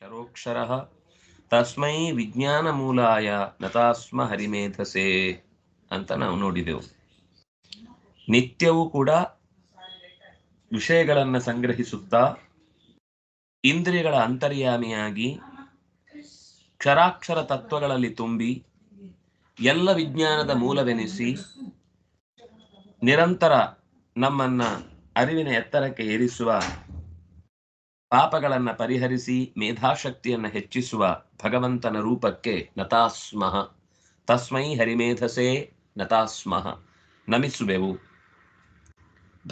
ಕ್ಷರೋಕ್ಷರಃ ತಸ್ಮೈ ವಿಜ್ಞಾನ ಮೂಲಾಯ ನತಾಸ್ಮ ಹರಿಮೇಧಸೆ ಅಂತ ನಾವು ನೋಡಿದೆವು. ನಿತ್ಯವೂ ಕೂಡ ವಿಷಯಗಳನ್ನು ಸಂಗ್ರಹಿಸುತ್ತಾ ಇಂದ್ರಿಯಗಳ ಅಂತರ್ಯಾಮಿಯಾಗಿ ಕ್ಷರಾಕ್ಷರ ತತ್ವಗಳಲ್ಲಿ ತುಂಬಿ ಎಲ್ಲ ವಿಜ್ಞಾನದ ಮೂಲವೆನಿಸಿ ನಿರಂತರ ನಮ್ಮನ್ನ ಅರಿವಿನ ಎತ್ತರಕ್ಕೆ ಏರಿಸುವ ಪಾಪಗಳನ್ನು ಪರಿಹರಿಸಿ ಮೇಧಾಶಕ್ತಿಯನ್ನು ಹೆಚ್ಚಿಸುವ ಭಗವಂತನ ರೂಪಕ್ಕೆ ನತಾಸ್ಮಃ ತಸ್ಮೈ ಹರಿಮೇಧಸೇ ನತಾಸ್ಮಃ ನಮಿಸುವೆವು.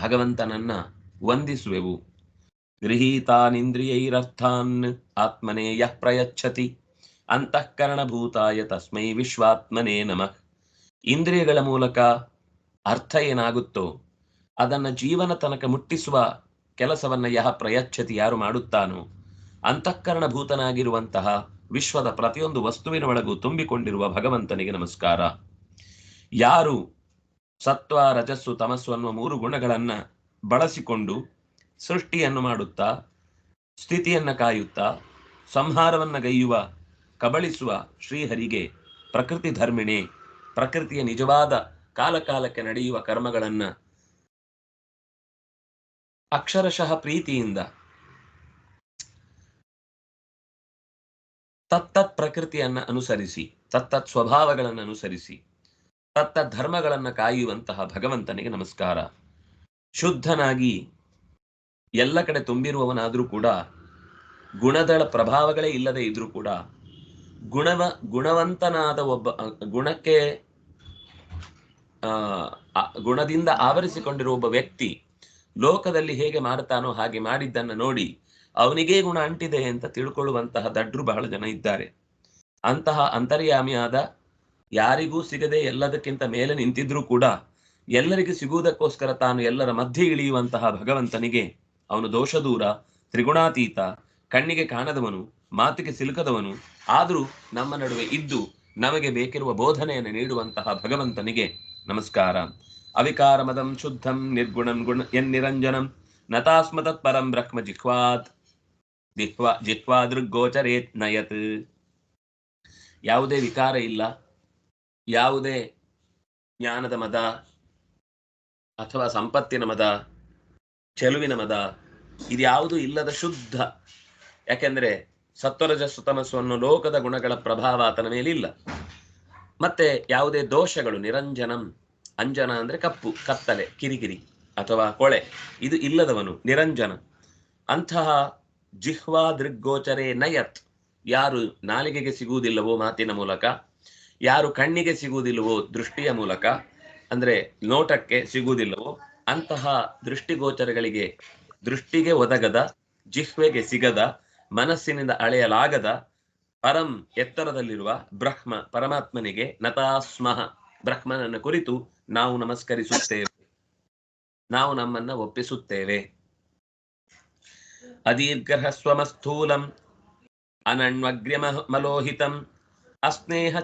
ಭಗವಂತನನ್ನ ವಂದಿಸುವೆವು. ಗೃಹೀತಾನಿಂದ್ರಿಯೈರರ್ಥಾನ್ ಆತ್ಮನೇ ಯಃ ಪ್ರಯಚ್ಛತಿ. ಅಂತಃಕರಣಭೂತಾಯ ತಸ್ಮೈ ವಿಶ್ವಾತ್ಮನೇ ನಮಃ. ಇಂದ್ರಿಯಗಳ ಮೂಲಕ ಅರ್ಥ ಏನಾಗುತ್ತೋ ಅದನ್ನ ಜೀವನ ತನಕ ಮುಟ್ಟಿಸುವ ಕೆಲಸವನ್ನ ಯಹ ಪ್ರಯಚ್ಛತಿ ಯಾರು ಮಾಡುತ್ತಾನೋ, ಅಂತಃಕರಣಭೂತನಾಗಿರುವಂತಹ ವಿಶ್ವದ ಪ್ರತಿಯೊಂದು ವಸ್ತುವಿನ ಒಳಗೂ ತುಂಬಿಕೊಂಡಿರುವ ಭಗವಂತನಿಗೆ ನಮಸ್ಕಾರ. ಯಾರು ಸತ್ವ, ರಜಸ್ಸು, ತಮಸ್ಸು ಅನ್ನುವ ಮೂರು ಗುಣಗಳನ್ನ ಬಳಸಿಕೊಂಡು ಸೃಷ್ಟಿಯನ್ನು ಮಾಡುತ್ತಾ, ಸ್ಥಿತಿಯನ್ನ ಕಾಯುತ್ತಾ, ಸಂಹಾರವನ್ನ ಗೈಯುವ, ಕಬಳಿಸುವ ಶ್ರೀಹರಿಗೆ ಪ್ರಕೃತಿ ಧರ್ಮಿಣೆ, ಪ್ರಕೃತಿಯ ನಿಜವಾದ ಕಾಲಕಾಲಕ್ಕೆ ನಡೆಯುವ ಕರ್ಮಗಳನ್ನ ಅಕ್ಷರಶಃ ಪ್ರೀತಿಯಿಂದ. ತತ್ತತ್ ಪ್ರಕೃತಿಯನ್ನ ಅನುಸರಿಸಿ ತತ್ತತ್ ಸ್ವಭಾವಗಳನ್ನು ಅನುಸರಿಸಿ ತತ್ತ ಧರ್ಮಗಳನ್ನು ಕಾಯುವಂತಹ ಭಗವಂತನಿಗೆ ನಮಸ್ಕಾರ. ಶುದ್ಧನಾಗಿ ಎಲ್ಲ ಕಡೆ ತುಂಬಿರುವವನಾದರೂ ಕೂಡ, ಗುಣದಳ ಪ್ರಭಾವಗಳೇ ಇಲ್ಲದೆ ಇದ್ರೂ ಕೂಡ, ಗುಣವ, ಗುಣವಂತನಾದ ಒಬ್ಬ, ಗುಣಕ್ಕೆ ಗುಣದಿಂದ ಆವರಿಸಿಕೊಂಡಿರುವ ಒಬ್ಬ ವ್ಯಕ್ತಿ ಲೋಕದಲ್ಲಿ ಹೇಗೆ ಮಾಡ್ತಾನೋ ಹಾಗೆ ಮಾಡಿದ್ದನ್ನ ನೋಡಿ ಅವನಿಗೇ ಗುಣ ಅಂಟಿದೆ ಅಂತ ತಿಳ್ಕೊಳ್ಳುವಂತಹ ದಡ್ರು ಬಹಳ ಜನ ಇದ್ದಾರೆ. ಅಂತಹ ಅಂತರ್ಯಾಮಿಯಾದ ಯಾರಿಗೂ ಸಿಗದೆ ಎಲ್ಲದಕ್ಕಿಂತ ಮೇಲೆ ನಿಂತಿದ್ರೂ ಕೂಡ ಎಲ್ಲರಿಗೂ ಸಿಗುವುದಕ್ಕೋಸ್ಕರ ತಾನು ಎಲ್ಲರ ಮಧ್ಯೆ ಇಳಿಯುವಂತಹ ಭಗವಂತನಿಗೆ ಅವನು ದೋಷದೂರ, ತ್ರಿಗುಣಾತೀತ, ಕಣ್ಣಿಗೆ ಕಾಣದವನು, ಮಾತಿಗೆ ಸಿಲುಕದವನು, ಆದರೂ ನಮ್ಮ ನಡುವೆ ಇದ್ದು ನಮಗೆ ಬೇಕಿರುವ ಬೋಧನೆಯನ್ನು ನೀಡುವಂತಹ ಭಗವಂತನಿಗೆ ನಮಸ್ಕಾರ. ಅವಿಕಾರ ಮದಂ ಶುದ್ಧಂ ನಿರ್ಗುಣಂ ಗುಣ ಎನ್ನಿರಂಜನಂ ನತಾಸ್ಮತತ್ ಪರಂ ಬ್ರಹ್ಮ ಜಿಹ್ವಾತ್. ಜಿಹ್ವಾ ಜಿಹ್ವಾ ದೃಗ್ಗೋಚರೇತ್ ನಯತ್. ಯಾವುದೇ ವಿಕಾರ ಇಲ್ಲ. ಯಾವುದೇ ಜ್ಞಾನದ ಮದ ಅಥವಾ ಸಂಪತ್ತಿನ ಮದ, ಚೆಲುವಿನ ಮದ ಇದ್ಯಾವುದು ಇಲ್ಲದ ಶುದ್ಧ. ಯಾಕೆಂದ್ರೆ ಸತ್ವರಜ ಸುತಮಸ್ಸನ್ನು ಲೋಕದ ಗುಣಗಳ ಪ್ರಭಾವ ಆತನ ಮೇಲಿಲ್ಲ. ಮತ್ತೆ ಯಾವುದೇ ದೋಷಗಳು, ನಿರಂಜನಂ ಅಂಜನ ಅಂದ್ರೆ ಕಪ್ಪು, ಕತ್ತಲೆ, ಕಿರಿಕಿರಿ ಅಥವಾ ಕೊಳೆ. ಇದು ಇಲ್ಲದವನು, ನಿರಂಜನ. ಅಂತಹ ಜಿಹ್ವಾ ದೃಗ್ಗೋಚರೇ ನಯತ್. ಯಾರು ನಾಲಿಗೆಗೆ ಸಿಗುವುದಿಲ್ಲವೋ ಮಾತಿನ ಮೂಲಕ, ಯಾರು ಕಣ್ಣಿಗೆ ಸಿಗುವುದಿಲ್ಲವೋ ದೃಷ್ಟಿಯ ಮೂಲಕ, ಅಂದ್ರೆ ನೋಟಕ್ಕೆ ಸಿಗುವುದಿಲ್ಲವೋ, ಅಂತಹ ದೃಷ್ಟಿಗೋಚರಗಳಿಗೆ ದೃಷ್ಟಿಗೆ ಒದಗದ, ಜಿಹ್ವೆಗೆ ಸಿಗದ, ಮನಸ್ಸಿನಿಂದ ಅಳೆಯಲಾಗದ ಪರಂ ಎತ್ತರದಲ್ಲಿರುವ ಬ್ರಹ್ಮ ಪರಮಾತ್ಮನಿಗೆ ನತಾಸ್ಮಃ ಬ್ರಹ್ಮನನ್ನು ಕುರಿತು ನಾವು ನಮಸ್ಕರಿಸುತ್ತೇವೆ. ನಾವು ನಮ್ಮನ್ನ ಒಪ್ಪಿಸುತ್ತೇವೆ. ಅದೀರ್ಘ ಸ್ವಮಸ್ಥೂಲಂ ಅನಣ್ವಗ್ರ್ಯಮ ಮಲೋಹಿತಂ ಅಸ್ನೇಹ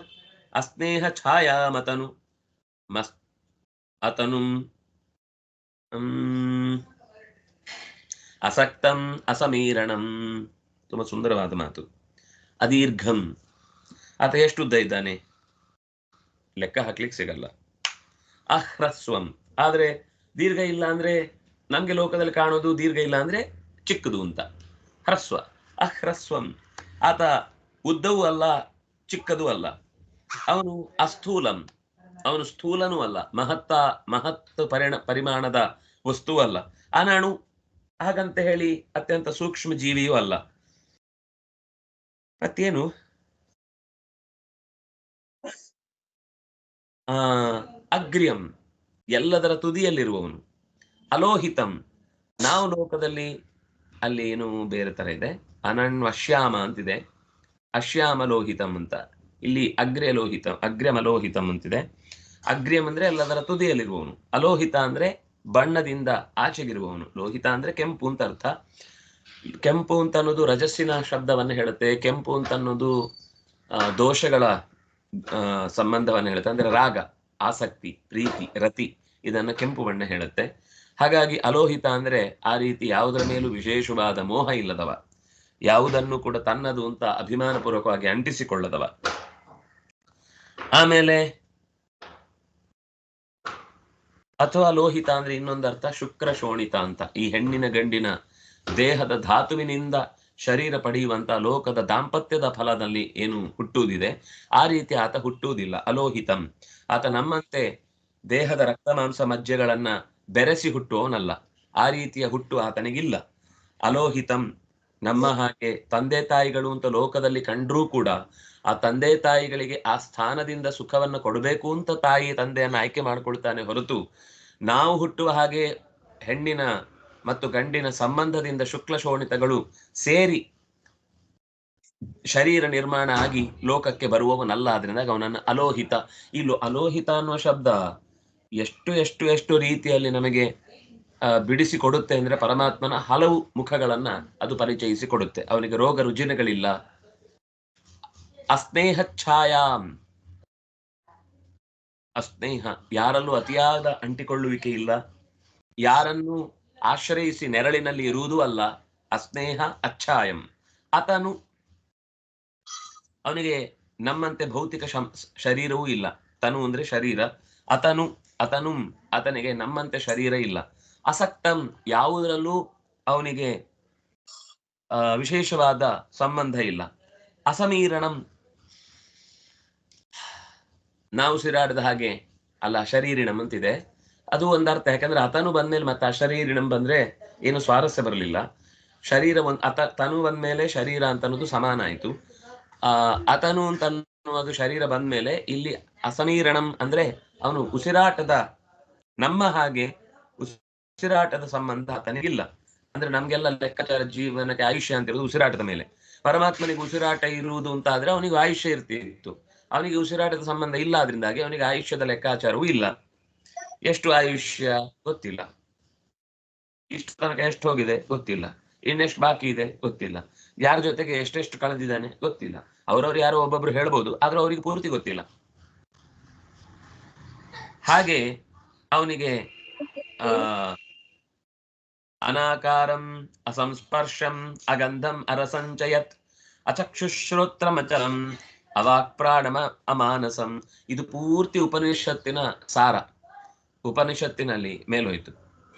ಅಸ್ನೇಹ ಛಾಯಾಮತನು, ಮಸ್, ಅತನು ಅಸಕ್ತಂ, ಅಸಮೀರಣಂ. ತುಂಬಾ ಸುಂದರವಾದ ಮಾತು. ಅದೀರ್ಘಂ ಆತ ಎಷ್ಟು ಉದ್ದ ಇದ್ದಾನೆ? ಲೆಕ್ಕ ಹಾಕ್ಲಿಕ್ಕೆ ಸಿಗಲ್ಲ. ಅಹ್ರಸ್ವಂ. ಆದ್ರೆ ದೀರ್ಘ ಇಲ್ಲ ಅಂದ್ರೆ ನಮ್ಗೆ ಲೋಕದಲ್ಲಿ ಕಾಣೋದು ದೀರ್ಘ ಇಲ್ಲ ಅಂದ್ರೆ ಚಿಕ್ಕದು ಅಂತ. ಹ್ರಸ್ವ. ಅಹ್ರಸ್ವಂ. ಆತ ಉದ್ದವೂ ಅಲ್ಲ, ಚಿಕ್ಕದೂ ಅಲ್ಲ. ಅವನು ಅಸ್ಥೂಲಂ. ಅವನು ಸ್ಥೂಲನೂ ಅಲ್ಲ. ಮಹತ್ತ ಮಹತ್ ಪರಿಣ, ಪರಿಮಾಣದ ವಸ್ತುವೂ ಅಲ್ಲ. ಅನಾಣು ಹಾಗಂತ ಹೇಳಿ ಅತ್ಯಂತ ಸೂಕ್ಷ್ಮ ಜೀವಿಯೂ ಅಲ್ಲ. ಮತ್ತೇನು? ಆ, ಅಗ್ರ್ಯಂ, ಎಲ್ಲದರ ತುದಿಯಲ್ಲಿರುವವನು. ಅಲೋಹಿತಂ, ನಾವು ಲೋಕದಲ್ಲಿ ಅಲ್ಲಿ ಏನು ಬೇರೆ ತರ ಇದೆ. ಅನಣ್ವಶ್ಯಾಮ ಅಂತಿದೆ. ಅಶ್ಯಾಮಲೋಹಿತಂ ಅಂತ. ಇಲ್ಲಿ ಅಗ್ರ್ಯಲೋಹಿತ, ಅಗ್ರ್ಯಮಲೋಹಿತಂ ಅಂತಿದೆ. ಅಗ್ರ್ಯಂ ಅಂದ್ರೆ ಎಲ್ಲದರ ತುದಿಯಲ್ಲಿರುವವನು. ಅಲೋಹಿತ ಅಂದ್ರೆ ಬಣ್ಣದಿಂದ ಆಚೆಗಿರುವವನು. ಲೋಹಿತ ಅಂದ್ರೆ ಕೆಂಪು ಅಂತ ಅರ್ಥ. ಕೆಂಪು ಅಂತ ಅನ್ನೋದು ರಜಸ್ಸಿನ ಶಬ್ದವನ್ನು ಹೇಳುತ್ತೆ. ಕೆಂಪು ಅಂತ ಅನ್ನೋದು ದೋಷಗಳ ಸಂಬಂಧವನ್ನು ಹೇಳುತ್ತೆ ಅಂದ್ರೆ ರಾಗ, ಆಸಕ್ತಿ, ಪ್ರೀತಿ, ರತಿ, ಇದನ್ನ ಕೆಂಪು ಬಣ್ಣ ಹೇಳುತ್ತೆ. ಹಾಗಾಗಿ ಅಲೋಹಿತ ಅಂದ್ರೆ ಆ ರೀತಿ ಯಾವುದರ ಮೇಲೂ ವಿಶೇಷವಾದ ಮೋಹ ಇಲ್ಲದವ. ಯಾವುದನ್ನು ಕೂಡ ತನ್ನದು ಅಂತ ಅಭಿಮಾನಪೂರ್ವಕವಾಗಿ ಅಂಟಿಸಿಕೊಳ್ಳದವ. ಆಮೇಲೆ ಅಥವಾ ಲೋಹಿತ ಅಂದ್ರೆ ಇನ್ನೊಂದು ಅರ್ಥ ಶುಕ್ರ ಶೋಣಿತ ಅಂತ. ಈ ಹೆಣ್ಣಿನ ಗಂಡಿನ ದೇಹದ ಧಾತುವಿನಿಂದ ಶರೀರ ಪಡೆಯುವಂತ ಲೋಕದ ದಾಂಪತ್ಯದ ಫಲದಲ್ಲಿ ಏನು ಹುಟ್ಟುವುದಿದೆ, ಆ ರೀತಿ ಆತ ಹುಟ್ಟುವುದಿಲ್ಲ, ಅಲೋಹಿತಂ. ಆತ ನಮ್ಮಂತೆ ದೇಹದ ರಕ್ತ ಮಾಂಸ ಮಜ್ಜೆಗಳನ್ನ ಬೆರೆಸಿ ಹುಟ್ಟುವವನಲ್ಲ, ಆ ರೀತಿಯ ಹುಟ್ಟು ಆತನಿಗಿಲ್ಲ. ಅಲೋಹಿತಂ, ನಮ್ಮ ಹಾಗೆ ತಂದೆ ತಾಯಿಗಳು ಅಂತ ಲೋಕದಲ್ಲಿ ಕಂಡ್ರೂ ಕೂಡ ಆ ತಂದೆ ತಾಯಿಗಳಿಗೆ ಆ ಸ್ಥಾನದಿಂದ ಸುಖವನ್ನು ಕೊಡಬೇಕು ಅಂತ ತಾಯಿ ತಂದೆಯನ್ನು ಆಯ್ಕೆ ಮಾಡ್ಕೊಳ್ತಾನೆ ಹೊರತು ನಾವು ಹುಟ್ಟುವ ಹಾಗೆ ಹೆಣ್ಣಿನ ಮತ್ತು ಗಂಡಿನ ಸಂಬಂಧದಿಂದ ಶುಕ್ಲ ಶೋಣಿತಗಳು ಸೇರಿ ಶರೀರ ನಿರ್ಮಾಣ ಆಗಿ ಲೋಕಕ್ಕೆ ಬರುವವನಲ್ಲ ಆದ್ರಿಂದ ಅವನನ್ನು ಅಲೋಹಿತ. ಇಲ್ಲೂ ಅಲೋಹಿತ ಅನ್ನುವ ಶಬ್ದ ಎಷ್ಟು ಎಷ್ಟು ಎಷ್ಟು ರೀತಿಯಲ್ಲಿ ನಮಗೆ ಆ, ಬಿಡಿಸಿ ಕೊಡುತ್ತೆ ಅಂದ್ರೆ ಪರಮಾತ್ಮನ ಹಲವು ಮುಖಗಳನ್ನ ಅದು ಪರಿಚಯಿಸಿ ಕೊಡುತ್ತೆ ಅವನಿಗೆ ರೋಗ ರುಜಿನಗಳಿಲ್ಲ. ಅಸ್ನೇಹ ಛಾಯಾಂ. ಅಸ್ನೇಹ ಯಾರಲ್ಲೂ ಅತಿಯಾದ ಅಂಟಿಕೊಳ್ಳುವಿಕೆ ಇಲ್ಲ. ಯಾರನ್ನು ಆಶ್ರಯಿಸಿ ನೆರಳಿನಲ್ಲಿ ಇರುವುದು ಅಲ್ಲ, ಅಸ್ನೇಹ ಅಚ್ಛಾಯಂ. ಆತನು ಅವನಿಗೆ ನಮ್ಮಂತೆ ಭೌತಿಕ ಶರೀರವೂ ಇಲ್ಲ. ತನು ಅಂದ್ರೆ ಶರೀರ. ಅತನು ಅತನು ಆತನಿಗೆ ನಮ್ಮಂತೆ ಶರೀರ ಇಲ್ಲ. ಅಸಕ್ತಂ ಯಾವುದರಲ್ಲೂ ಅವನಿಗೆ ವಿಶೇಷವಾದ ಸಂಬಂಧ ಇಲ್ಲ. ಅಸಮೀರಣಂ ನಾವು ಸಿರಾಡದ ಹಾಗೆ ಅಲ್ಲ, ಶರೀರಿಣಂ ಅಂತಿದೆ. ಅದು ಒಂದರ್ಥ ಯಾಕಂದ್ರೆ ಆತನು ಬಂದ್ಮೇಲೆ ಮತ್ತೆ ಅಶರೀರಿಣಂ ಬಂದ್ರೆ ಏನು ಸ್ವಾರಸ್ಯ ಬರಲಿಲ್ಲ. ಶರೀರ ಒಂದ್ ಅತ, ತನು ಬಂದ್ಮೇಲೆ ಶರೀರ ಅಂತ ಅನ್ನೋದು ಸಮಾನ ಆಯ್ತು. ಆ, ಅತನು ಅಂತ ಅನ್ನುವುದು ಶರೀರ ಬಂದ್ಮೇಲೆ ಇಲ್ಲಿ ಅಸಮೀರಣಂ ಅಂದ್ರೆ ಅವನು ಉಸಿರಾಟದ ನಮ್ಮ ಹಾಗೆ ಉಸಿರಾಟದ ಸಂಬಂಧ ಆತನಿಗಿಲ್ಲ ಅಂದ್ರೆ ನಮ್ಗೆಲ್ಲ ಲೆಕ್ಕಾಚಾರ ಜೀವನಕ್ಕೆ ಆಯುಷ್ಯ ಅಂತ ಇರೋದು ಉಸಿರಾಟದ ಮೇಲೆ. ಪರಮಾತ್ಮನಿಗೆ ಉಸಿರಾಟ ಇರುವುದು ಅಂತ ಆದ್ರೆ ಅವನಿಗೆ ಆಯುಷ್ಯ ಇರ್ತಿತ್ತು. ಅವನಿಗೆ ಉಸಿರಾಟದ ಸಂಬಂಧ ಇಲ್ಲ ಅದರಿಂದಾಗಿ ಅವನಿಗೆ ಆಯುಷ್ಯದ ಲೆಕ್ಕಾಚಾರವೂ ಇಲ್ಲ. ಎಷ್ಟು ಆಯುಷ್ಯ? ಗೊತ್ತಿಲ್ಲ. ಇಷ್ಟು ತನಕ ಎಷ್ಟು ಹೋಗಿದೆ? ಗೊತ್ತಿಲ್ಲ. ಇನ್ನೆಷ್ಟು ಬಾಕಿ ಇದೆ? ಗೊತ್ತಿಲ್ಲ. ಯಾರ ಜೊತೆಗೆ ಎಷ್ಟೆಷ್ಟು ಕಳೆದಿದ್ದಾನೆ? ಗೊತ್ತಿಲ್ಲ. ಅವರವ್ರು ಯಾರೋ ಒಬ್ಬೊಬ್ರು ಹೇಳ್ಬೋದು, ಆದ್ರೆ ಅವರಿಗೆ ಪೂರ್ತಿ ಗೊತ್ತಿಲ್ಲ. ಹಾಗೆ ಅವನಿಗೆ, ಆ, ಅನಾಕಾರಂ, ಅಸಂಸ್ಪರ್ಶಂ, ಅಗಂಧಂ, ಅರಸಂಚಯತ್ ಅಚಕ್ಷುಶ್ರೋತ್ರಮಚಲಂ ಅವಾಕ್ಪ್ರಾಣಮ ಅಮಾನಸಂ. ಇದು ಪೂರ್ತಿ ಉಪನಿಷತ್ತಿನ ಸಾರ. ಉಪನಿಷತ್ತಿನಲ್ಲಿ ಮೇಲೋಯ್ತು,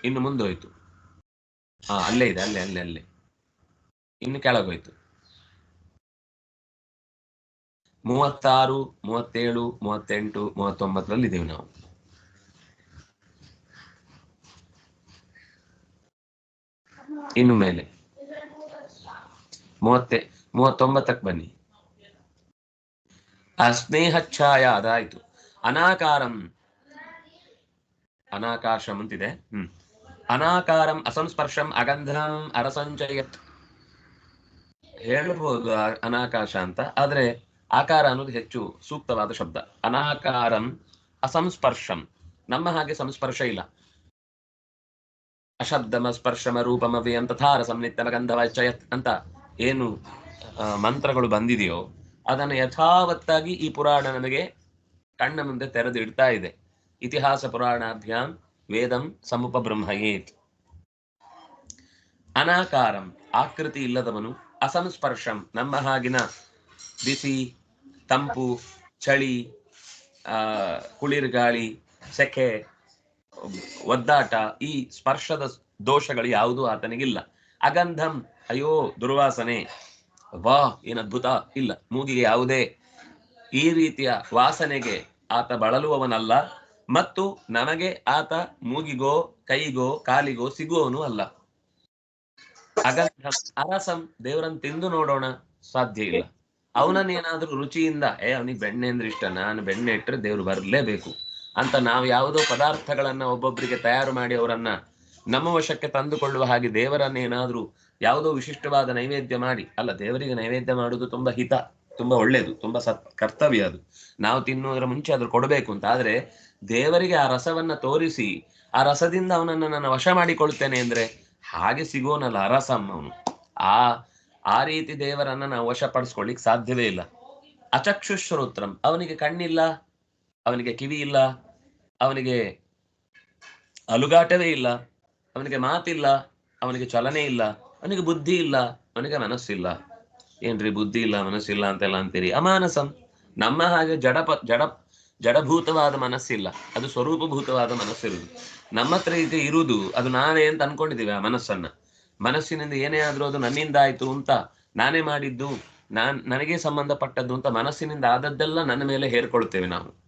ಇನ್ನು ಮುಂದೋಯ್ತು. ಹಾ ಅಲ್ಲೇ ಇದೆ, ಅಲ್ಲೇ ಅಲ್ಲೇ ಅಲ್ಲೇ. ಇನ್ನು ಕೆಳಗೋಯ್ತು. ಮೂವತ್ತಾರು, ಮೂವತ್ತೇಳು, ಮೂವತ್ತೆಂಟು, ಮೂವತ್ತೊಂಬತ್ತರಲ್ಲಿ ಇದ್ದೀವಿ ನಾವು. ಇನ್ನು ಮೇಲೆ. ಮೂವತ್ತೆ, ಮೂವತ್ತೊಂಬತ್ತಕ್ಕೆ ಬನ್ನಿ. ಆ ಸ್ನೇಹ ಅದಾಯ್ತು ಅನಾಕಾರಂ ಅನಾಕಾಶಂ ಅಂತಿದೆ. ಹ್ಮ್. ಅನಾಕಾರಂ ಅಸಂಸ್ಪರ್ಶಂ ಅಗಂಧಂ ಅರಸಂಚಯತ್. ಹೇಳಬಹುದು ಅನಾಕಾಶ ಅಂತ ಆದ್ರೆ ಆಕಾರ ಅನ್ನೋದು ಹೆಚ್ಚು ಸೂಕ್ತವಾದ ಶಬ್ದ. ಅನಾಕಾರಂ ಅಸಂಸ್ಪರ್ಶಂ. ನಮ್ಮ ಹಾಗೆ ಸಂಸ್ಪರ್ಶ ಇಲ್ಲ. ಅಶಬ್ದಮ ಸ್ಪರ್ಶಮ ರೂಪಮ ವ್ಯಯಂ ತಥಾರ ಗಂಧವಚಯತ್ ಗಂಧವಾಚಯತ್ ಅಂತ ಏನು ಮಂತ್ರಗಳು ಬಂದಿದೆಯೋ ಅದನ್ನು ಯಥಾವತ್ತಾಗಿ ಈ ಪುರಾಣ ನಮಗೆ ಕಣ್ಣ ಮುಂದೆ ತೆರೆದು ಇಡ್ತಾ ಇದೆ. ಇತಿಹಾಸ ಪುರಾಣಾಭ್ಯಾಂ ವೇದಂ ಸಮುಪ ಬ್ರಹ್ಮಯೇತ್. ಅನಾಕಾರಂ, ಆಕೃತಿ ಇಲ್ಲದವನು, ಅಸಂಸ್ಪರ್ಶಂ, ನಮ್ಮ ಹಾಗಿನ ಬಿಸಿ, ತಂಪು, ಚಳಿ ಕುಳಿರ್ಗಾಳಿ ಸೆಕೆ, ಒದ್ದಾಟ, ಈ ಸ್ಪರ್ಶದ ದೋಷಗಳು ಯಾವುದೂ ಆತನಿಗಿಲ್ಲ. ಅಗಂಧಂ, ಅಯ್ಯೋ, ದುರ್ವಾಸನೆ ವಾ ಏನ್ ಅದ್ಭುತ, ಇಲ್ಲ. ಮೂಗಿಗೆ ಯಾವುದೇ ಈ ರೀತಿಯ ವಾಸನೆಗೆ ಆತ ಬಳಲುವವನಲ್ಲ. ಮತ್ತು ನಮಗೆ ಆತ ಮೂಗಿಗೋ, ಕೈಗೋ, ಕಾಲಿಗೋ ಸಿಗುವವನು ಅಲ್ಲ. ಅಗಂಧಂ ಅರಸಂ ದೇವರನ್ನು ತಿಂದು ನೋಡೋಣ ಸಾಧ್ಯ ಇಲ್ಲ. ಅವನನ್ನೇನಾದ್ರೂ ರುಚಿಯಿಂದ, ಏ, ಅವನಿಗೆ ಬೆಣ್ಣೆ ಅಂದ್ರೆ ಇಷ್ಟ, ನಾನು ಬೆಣ್ಣೆ ಇಟ್ಟರೆ ದೇವ್ರು ಬರಲೇಬೇಕು ಅಂತ ನಾವು ಯಾವುದೋ ಪದಾರ್ಥಗಳನ್ನ ಒಬ್ಬೊಬ್ಬರಿಗೆ ತಯಾರು ಮಾಡಿ ಅವರನ್ನ ನಮ್ಮ ವಶಕ್ಕೆ ತಂದುಕೊಳ್ಳುವ ಹಾಗೆ ದೇವರನ್ನೇನಾದ್ರೂ ಯಾವುದೋ ವಿಶಿಷ್ಟವಾದ ನೈವೇದ್ಯ ಮಾಡಿ, ಅಲ್ಲ, ದೇವರಿಗೆ ನೈವೇದ್ಯ ಮಾಡುವುದು ತುಂಬಾ ಹಿತ. ತುಂಬಾ ಒಳ್ಳೇದು, ತುಂಬಾ ಸತ್, ಕರ್ತವ್ಯ ಅದು. ನಾವು ತಿನ್ನುವುದರ ಮುಂಚೆ ಅದ್ರ ಕೊಡಬೇಕು ಅಂತ. ಆದ್ರೆ ದೇವರಿಗೆ ಆ ರಸವನ್ನ ತೋರಿಸಿ, ಆ ರಸದಿಂದ ಅವನನ್ನ ನಾನು ವಶ ಮಾಡಿಕೊಳ್ತೇನೆ ಅಂದ್ರೆ ಹಾಗೆ ಸಿಗೋನಲ್ಲ ಅರಸಂ ಅವನು. ಆ ಆ ರೀತಿ ದೇವರನ್ನ ನಾವು ವಶಪಡಿಸ್ಕೊಳ್ಳಿಕ್ ಸಾಧ್ಯವೇ ಇಲ್ಲ. ಅಚಕ್ಷುಶ್ರೋತ್ರಂ, ಅವನಿಗೆ ಕಣ್ಣಿಲ್ಲ, ಅವನಿಗೆ ಕಿವಿ ಇಲ್ಲ, ಅವನಿಗೆ ಅಲುಗಾಟವೇ ಇಲ್ಲ, ಅವನಿಗೆ ಮಾತಿಲ್ಲ, ಅವನಿಗೆ ಚಲನೆ ಇಲ್ಲ, ಅವನಿಗೆ ಬುದ್ಧಿ ಇಲ್ಲ, ಅವನಿಗೆ ಮನಸ್ಸಿಲ್ಲ. ಏನ್ರಿ ಬುದ್ಧಿ ಇಲ್ಲ ಮನಸ್ಸಿಲ್ಲ ಅಂತೆಲ್ಲ ಅಂತೀರಿ. ಅಮಾನಸಂ. ನಮ್ಮ ಹಾಗೆ ಜಡಪ ಜಡ, ಜಡಭೂತವಾದ ಮನಸ್ಸಿಲ್ಲ. ಅದು ಸ್ವರೂಪಭೂತವಾದ ಮನಸ್ಸಿರುವುದು. ನಮ್ಮ ಹತ್ರ ಈಗ ಇರುವುದು, ಅದು ನಾನೇ ಅಂತ ಅನ್ಕೊಂಡಿದ್ದೀವಿ ಆ ಮನಸ್ಸನ್ನ. ಮನಸ್ಸಿನಿಂದ ಏನೇ ಆದ್ರೂ ಅದು ನನ್ನಿಂದ ಆಯ್ತು ಅಂತ ನಾನೇ ಮಾಡಿದ್ದು, ನಾನ್, ನನಗೆ ಸಂಬಂಧಪಟ್ಟದ್ದು ಅಂತ ಮನಸ್ಸಿನಿಂದ ಆದದ್ದೆಲ್ಲ ನನ್ನ ಮೇಲೆ ಹೇರ್ಕೊಳ್ತೇವೆ ನಾವು.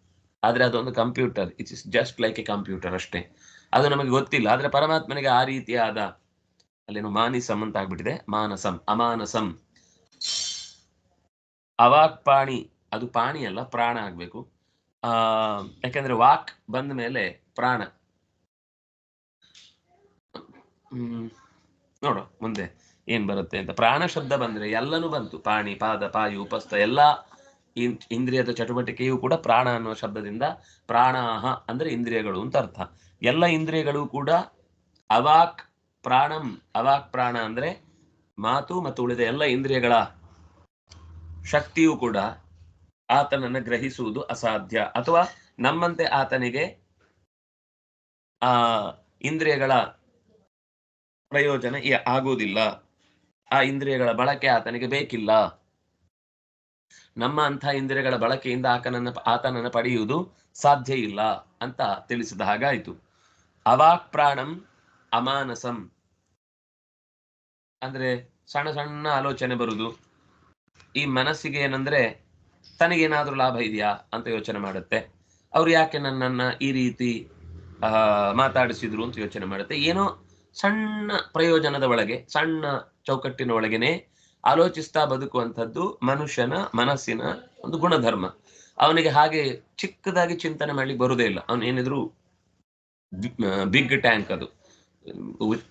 ಆದ್ರೆ ಅದೊಂದು computer. It is just like a computer ಅಷ್ಟೇ. ಅದು ನಮಗೆ ಗೊತ್ತಿಲ್ಲ. ಆದ್ರೆ ಪರಮಾತ್ಮನಿಗೆ ಆ ರೀತಿಯಾದ ಅಲ್ಲೇನು ಮಾನಿಸಂ ಅಂತ ಆಗ್ಬಿಟ್ಟಿದೆ. ಮಾನಸಂ. ಅಮಾನಸಂ. ಅವಾಕ್ ಪಾಣಿ, ಅದು ಪಾಣಿ ಅಲ್ಲ, ಪ್ರಾಣ ಆಗ್ಬೇಕು. ಆ, ಯಾಕೆಂದ್ರೆ ವಾಕ್ ಬಂದ ಮೇಲೆ ಪ್ರಾಣ. ಹ್ಮ್, ನೋಡು ಮುಂದೆ ಏನ್ ಬರುತ್ತೆ ಅಂತ. ಪ್ರಾಣ ಶಬ್ದ ಬಂದ್ರೆ ಎಲ್ಲನೂ ಬಂತು. ಪಾಣಿ, ಪಾದ, ಪಾಯು, ಉಪಸ್ಥ, ಎಲ್ಲಾ ಇಂದ್ರಿಯದ ಚಟುವಟಿಕೆಯೂ ಕೂಡ ಪ್ರಾಣ ಅನ್ನುವ ಶಬ್ದದಿಂದ ಪ್ರಾಣಾಹ ಅಂದ್ರೆ ಇಂದ್ರಿಯಗಳು ಅಂತ ಅರ್ಥ. ಎಲ್ಲ ಇಂದ್ರಿಯಗಳು ಕೂಡ ಅವಾಕ್ ಪ್ರಾಣಂ, ಅವಾಕ್ ಪ್ರಾಣ ಅಂದ್ರೆ ಮಾತು ಮತ್ತು ಉಳಿದ ಎಲ್ಲ ಇಂದ್ರಿಯಗಳ ಶಕ್ತಿಯೂ ಕೂಡ ಆತನನ್ನು ಗ್ರಹಿಸುವುದು ಅಸಾಧ್ಯ. ಅಥವಾ ನಮ್ಮಂತೆ ಆತನಿಗೆ ಆ ಇಂದ್ರಿಯಗಳ ಪ್ರಯೋಜನ ಆಗುವುದಿಲ್ಲ. ಆ ಇಂದ್ರಿಯಗಳ ಬಳಕೆ ಆತನಿಗೆ ಬೇಕಿಲ್ಲ. ನಮ್ಮ ಅಂಥ ಇಂದ್ರಿಯಗಳ ಬಳಕೆಯಿಂದ ಆತನನ್ನು ಆತನನ್ನು ಪಡೆಯುವುದು ಸಾಧ್ಯ ಇಲ್ಲ ಅಂತ ತಿಳಿಸಿದ ಹಾಗಾಯಿತು. ಅವಾಕ್ ಪ್ರಾಣಂ ಅಮಾನಸಂ. ಅಂದ್ರೆ ಸಣ್ಣ ಸಣ್ಣ ಆಲೋಚನೆ ಬರುದು ಈ ಮನಸ್ಸಿಗೆ ಏನಂದ್ರೆ, ತನಗೇನಾದ್ರೂ ಲಾಭ ಇದೆಯಾ ಅಂತ ಯೋಚನೆ ಮಾಡುತ್ತೆ. ಅವ್ರು ಯಾಕೆ ನನ್ನನ್ನ ಈ ರೀತಿ ಮಾತಾಡಿಸಿದ್ರು ಅಂತ ಯೋಚನೆ ಮಾಡುತ್ತೆ. ಏನೋ ಸಣ್ಣ ಪ್ರಯೋಜನದ ಒಳಗೆ, ಸಣ್ಣ ಚೌಕಟ್ಟಿನ ಒಳಗೆನೆ ಆಲೋಚಿಸ್ತಾ ಬದುಕುವಂಥದ್ದು ಮನುಷ್ಯನ ಮನಸ್ಸಿನ ಒಂದು ಗುಣಧರ್ಮ. ಅವನಿಗೆ ಹಾಗೆ ಚಿಕ್ಕದಾಗಿ ಚಿಂತನೆ ಮಾಡ್ಲಿಕ್ಕೆ ಬರುದೇ ಇಲ್ಲ. ಅವನು ಏನಿದ್ರು ಬಿಗ್ ಟ್ಯಾಂಕ್ ಅದು.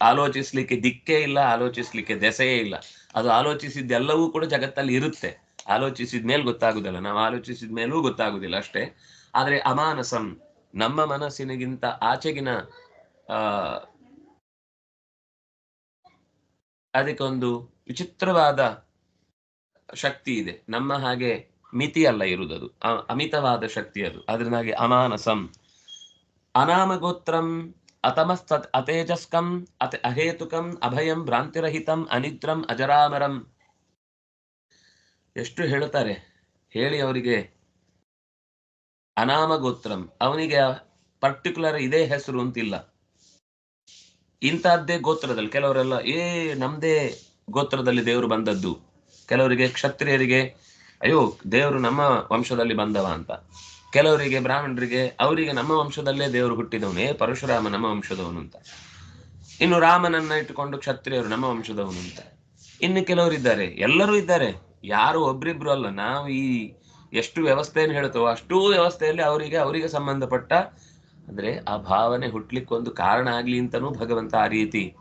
ಆಲೋಚಿಸ್ಲಿಕ್ಕೆ ದಿಕ್ಕೇ ಇಲ್ಲ, ಆಲೋಚಿಸ್ಲಿಕ್ಕೆ ದೆಸೆಯೇ ಇಲ್ಲ. ಅದು ಆಲೋಚಿಸಿದ್ದೆಲ್ಲವೂ ಕೂಡ ಜಗತ್ತಲ್ಲಿ ಇರುತ್ತೆ. ಆಲೋಚಿಸಿದ ಮೇಲೆ ಗೊತ್ತಾಗುದಿಲ್ಲ. ನಾವು ಆಲೋಚಿಸಿದ ಮೇಲೂ ಗೊತ್ತಾಗುದಿಲ್ಲ ಅಷ್ಟೇ. ಆದ್ರೆ ಅಮಾನಸಂ, ನಮ್ಮ ಮನಸ್ಸಿನಗಿಂತ ಆಚೆಗಿನ, ಆ, ಅದಕ್ಕೊಂದು ವಿಚಿತ್ರವಾದ ಶಕ್ತಿ ಇದೆ. ನಮ್ಮ ಹಾಗೆ ಮಿತಿ ಅಲ್ಲ ಇರುವುದದು ಅಮಿತವಾದ ಶಕ್ತಿ ಅದು. ಅದರಿಂದಾಗಿ ಅಮಾನಸಂ. ಅನಾಮಗೋತ್ರಂ ಅತಮಸ್ತತ್ ಅತೇಜಸ್ಕಂ ಅತ ಅಹೇತುಕಂ ಅಭಯಂ ಭ್ರಾಂತಿರಹಿತಂ ಅನಿದ್ರಂ ಅಜರಾಮರಂ ಎಷ್ಟು ಹೇಳುತ್ತಾರೆ? ಹೇಳಿ ಅವರಿಗೆ. ಅನಾಮಗೋತ್ರಂ. ಅವನಿಗೆ ಪರ್ಟಿಕ್ಯುಲರ್ ಇದೇ ಹೆಸರು ಅಂತಿಲ್ಲ. ಇಂತಹದ್ದೇ ಗೋತ್ರದಲ್ಲಿ, ಕೆಲವರೆಲ್ಲ, ಏ, ನಮ್ದೇ ಗೋತ್ರದಲ್ಲಿ ದೇವರು ಬಂದದ್ದು. ಕೆಲವರಿಗೆ ಕ್ಷತ್ರಿಯರಿಗೆ, ಅಯ್ಯೋ, ದೇವರು ನಮ್ಮ ವಂಶದಲ್ಲಿ ಬಂದವ ಅಂತ. ಕೆಲವರಿಗೆ, ಬ್ರಾಹ್ಮಣರಿಗೆ, ಅವರಿಗೆ ನಮ್ಮ ವಂಶದಲ್ಲೇ ದೇವರು ಹುಟ್ಟಿದವನೇ, ಪರಶುರಾಮ ನಮ್ಮ ವಂಶದವನು ಅಂತ. ಇನ್ನು ರಾಮನನ್ನ ಇಟ್ಟುಕೊಂಡು ಕ್ಷತ್ರಿಯರು ನಮ್ಮ ವಂಶದವನು ಅಂತ. ಇನ್ನು ಕೆಲವರು ಇದ್ದಾರೆ. ಎಲ್ಲರೂ ಇದ್ದಾರೆ. ಯಾರು ಒಬ್ರಿಬ್ರು ಅಲ್ಲ. ನಾವು ಈ ಎಷ್ಟು ವ್ಯವಸ್ಥೆಯನ್ನು ಹೇಳ್ತೇವೋ ಅಷ್ಟೂ ವ್ಯವಸ್ಥೆಯಲ್ಲಿ ಅವರಿಗೆ ಅವರಿಗೆ ಸಂಬಂಧಪಟ್ಟ, ಅಂದ್ರೆ ಆ ಭಾವನೆ ಹುಟ್ಲಿಕ್ಕೊಂದು ಕಾರಣ ಆಗ್ಲಿ ಅಂತನೂ ಭಗವಂತ ಆ ರೀತಿ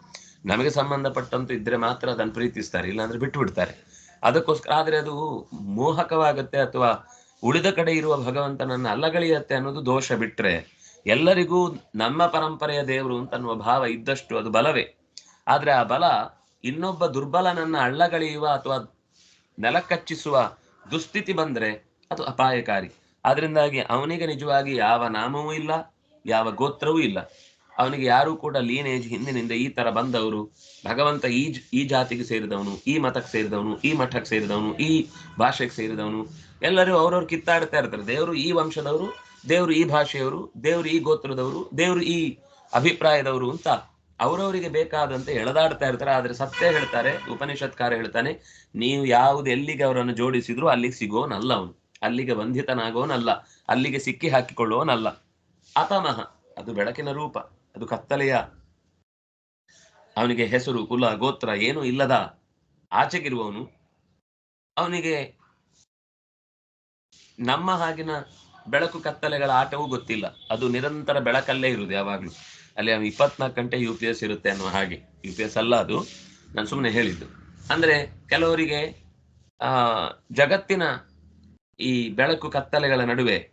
ನಮಗೆ ಸಂಬಂಧಪಟ್ಟಂತೂ ಇದ್ರೆ ಮಾತ್ರ ಅದನ್ನು ಪ್ರೀತಿಸ್ತಾರೆ, ಇಲ್ಲಾಂದ್ರೆ ಬಿಟ್ಟು ಬಿಡ್ತಾರೆ ಅದಕ್ಕೋಸ್ಕರ, ಆದ್ರೆ ಅದು ಮೋಹಕವಾಗತ್ತೆ ಅಥವಾ ಉಳಿದ ಕಡೆ ಇರುವ ಭಗವಂತನನ್ನ ಅಲ್ಲಗಳಿಯತ್ತೆ ಅನ್ನೋದು ದೋಷ ಬಿಟ್ರೆ ಎಲ್ಲರಿಗೂ ನಮ್ಮ ಪರಂಪರೆಯ ದೇವರು ಅಂತನ್ನುವ ಭಾವ ಇದ್ದಷ್ಟು ಅದು ಬಲವೇ. ಆದ್ರೆ ಆ ಬಲ ಇನ್ನೊಬ್ಬ ದುರ್ಬಲನನ್ನ ಅಳ್ಳಗಳೆಯುವ ಅಥವಾ ನೆಲಕಚ್ಚಿಸುವ ದುಸ್ಥಿತಿ ಬಂದ್ರೆ ಅದು ಅಪಾಯಕಾರಿ. ಆದ್ರಿಂದಾಗಿ ಅವನಿಗೆ ನಿಜವಾಗಿ ಯಾವ ನಾಮವೂ ಇಲ್ಲ, ಯಾವ ಗೋತ್ರವೂ ಇಲ್ಲ. ಅವನಿಗೆ ಯಾರು ಕೂಡ ಲೀನೇಜ್ ಹಿಂದಿನಿಂದ ಈ ತರ ಬಂದವರು, ಭಗವಂತ ಈ ಈ ಜಾತಿಗೆ ಸೇರಿದವನು, ಈ ಮತಕ್ಕೆ ಸೇರಿದವನು, ಈ ಮಠಕ್ಕೆ ಸೇರಿದವನು, ಈ ಭಾಷೆಗೆ ಸೇರಿದವನು ಎಲ್ಲರೂ ಅವ್ರವ್ರು ಕಿತ್ತಾಡ್ತಾ ಇರ್ತಾರೆ. ದೇವರು ಈ ವಂಶದವರು, ದೇವರು ಈ ಭಾಷೆಯವರು, ದೇವರು ಈ ಗೋತ್ರದವರು, ದೇವರು ಈ ಅಭಿಪ್ರಾಯದವರು ಅಂತ ಅವರವರಿಗೆ ಬೇಕಾದಂತೆ ಎಳೆದಾಡ್ತಾ ಇರ್ತಾರೆ. ಆದ್ರೆ ಸತ್ಯ ಹೇಳ್ತಾರೆ, ಉಪನಿಷತ್ಕಾರ ಹೇಳ್ತಾನೆ, ನೀವು ಯಾವ್ದು ಎಲ್ಲಿಗೆ ಅವರನ್ನು ಜೋಡಿಸಿದ್ರು ಅಲ್ಲಿಗೆ ಸಿಗೋನಲ್ಲ ಅವನು. ಅಲ್ಲಿಗೆ ಬಂಧಿತನಾಗೋನಲ್ಲ. ಅಲ್ಲಿಗೆ ಸಿಕ್ಕಿ ಹಾಕಿಕೊಳ್ಳೋನಲ್ಲ. ಅತಮಃ ಅದು ಬೆಳಕಿನ ರೂಪ, ಅದು ಕತ್ತಲೆಯ ಅವನಿಗೆ ಹೆಸರು, ಕುಲ, ಗೋತ್ರ ಏನೂ ಇಲ್ಲದ ಆಚೆಗಿರುವವನು ಅವನಿಗೆ ನಮ್ಮ ಹಾಗಿನ ಬೆಳಕು ಕತ್ತಲೆಗಳ ಆಟವೂ ಗೊತ್ತಿಲ್ಲ. ಅದು ನಿರಂತರ ಬೆಳಕಲ್ಲೇ ಇರುವುದು ಯಾವಾಗ್ಲೂ. ಅಲ್ಲಿ ಇಪ್ಪತ್ನಾಲ್ಕು ಗಂಟೆ ಯು ಪಿ ಎಸ್ ಇರುತ್ತೆ ಅನ್ನೋ ಹಾಗೆ. ಯು ಪಿ ಎಸ್ ಅಲ್ಲ ಅದು. ನಾನು ಸುಮ್ಮನೆ ಹೇಳಿದ್ದು. ಅಂದ್ರೆ ಕೆಲವರಿಗೆ, ಆ, ಜಗತ್ತಿನ ಈ ಬೆಳಕು ಕತ್ತಲೆಗಳ ನಡುವೆ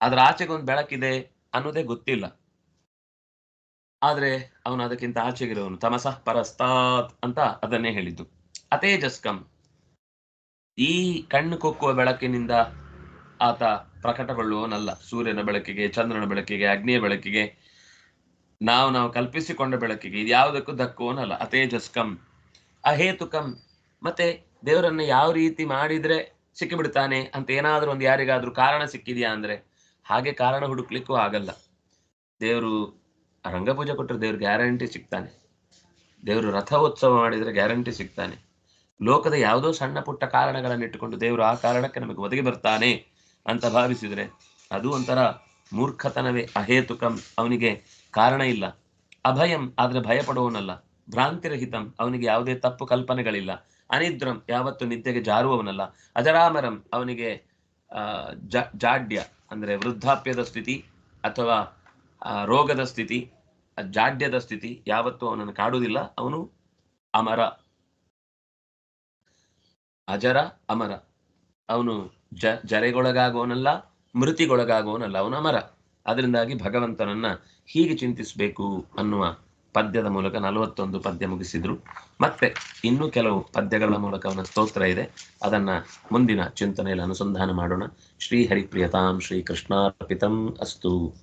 ಅದರ ಆಚೆಗೊಂದು ಬೆಳಕಿದೆ ಅನ್ನೋದೇ ಗೊತ್ತಿಲ್ಲ. ಆದ್ರೆ ಅವನು ಅದಕ್ಕಿಂತ ಆಚೆಗಿರೋನು. ತಮಸಃ ಪರಸ್ತಾತ್ ಅಂತ ಅದನ್ನೇ ಹೇಳಿದ್ದು. ಅತೇಜಸ್ಕಂ. ಈ ಕಣ್ಣು ಕೊಕ್ಕುವ ಬೆಳಕಿನಿಂದ ಆತ ಪ್ರಕಟಗೊಳ್ಳುವವನಲ್ಲ. ಸೂರ್ಯನ ಬೆಳಕಿಗೆ, ಚಂದ್ರನ ಬೆಳಕಿಗೆ, ಅಗ್ನಿಯ ಬೆಳಕಿಗೆ. ನಾವು ನಾವು ಕಲ್ಪಿಸಿಕೊಂಡ ಬೆಳಕಿಗೆ. ಇದು ಯಾವುದಕ್ಕೂ ದಕ್ಕುವನಲ್ಲ ಅತೇಜಸ್ಕಂ ಅಹೇತುಕಂ. ಮತ್ತೆ ದೇವರನ್ನ ಯಾವ ರೀತಿ ಮಾಡಿದ್ರೆ ಸಿಕ್ಕಿಬಿಡ್ತಾನೆ ಅಂತ ಏನಾದ್ರೂ ಒಂದು ಯಾರಿಗಾದ್ರೂ ಕಾರಣ ಸಿಕ್ಕಿದ್ಯಾ ಅಂದ್ರೆ, ಹಾಗೆ ಕಾರಣ ಹುಡುಕ್ಲಿಕ್ಕೂ ಆಗಲ್ಲ. ದೇವರು ರಂಗಪೂಜೆ ಕೊಟ್ಟರೆ ದೇವ್ರು ಗ್ಯಾರಂಟಿ ಸಿಗ್ತಾನೆ ದೇವರು ರಥೋತ್ಸವ ಮಾಡಿದ್ರೆ ಗ್ಯಾರಂಟಿ ಸಿಗ್ತಾನೆ ಲೋಕದ ಯಾವುದೋ ಸಣ್ಣ ಪುಟ್ಟ ಕಾರಣಗಳನ್ನು ಇಟ್ಟುಕೊಂಡು ದೇವರು ಆ ಕಾರಣಕ್ಕೆ ನಮಗೆ ಒದಗಿ ಬರ್ತಾನೆ. ಅಂತ ಭಾವಿಸಿದರೆ ಅದು ಒಂಥರ ಮೂರ್ಖತನವೇ, ಅಹೇತುಕಂ, ಅವನಿಗೆ ಕಾರಣ ಇಲ್ಲ. ಅಭಯಂ, ಆದರೆ ಭಯ ಪಡುವವನಲ್ಲ ಭ್ರಾಂತಿರಹಿತಂ, ಅವನಿಗೆ ಯಾವುದೇ ತಪ್ಪು ಕಲ್ಪನೆಗಳಿಲ್ಲ. ಅನಿದ್ರಂ, ಯಾವತ್ತು ನಿದ್ದೆಗೆ ಜಾರುವವನಲ್ಲ. ಅಜರಾಮರಂ, ಅವನಿಗೆ ಜಾಡ್ಯ, ಅಂದ್ರೆ ವೃದ್ಧಾಪ್ಯದ ಸ್ಥಿತಿ ಅಥವಾ ರೋಗದ ಸ್ಥಿತಿ, ಜಾಡ್ಯದ ಸ್ಥಿತಿ, ಯಾವತ್ತೂ ಅವನನ್ನು ಕಾಡುವುದಿಲ್ಲ. ಅವನು ಅಮರ. ಅಜರ ಅಮರ. ಅವನು ಜ ಜರೆಗೊಳಗಾಗೋನಲ್ಲ ಮೃತಿಗೊಳಗಾಗೋನಲ್ಲ ಅವನ ಅಮರ. ಅದರಿಂದಾಗಿ ಭಗವಂತನನ್ನ ಹೀಗೆ ಚಿಂತಿಸಬೇಕು ಅನ್ನುವ ಪದ್ಯದ ಮೂಲಕ ನಲವತ್ತೊಂದು ಪದ್ಯ ಮುಗಿಸಿದ್ರು. ಮತ್ತೆ ಇನ್ನೂ ಕೆಲವು ಪದ್ಯಗಳ ಮೂಲಕ ಅವನ ಸ್ತೋತ್ರ ಇದೆ. ಅದನ್ನ ಮುಂದಿನ ಚಿಂತನೆಯಲ್ಲಿ ಅನುಸಂಧಾನ ಮಾಡೋಣ. ಶ್ರೀ ಹರಿಪ್ರಿಯತಾಂ ಶ್ರೀ ಕೃಷ್ಣಾರ್ಪಿತಂ ಅಸ್ತು.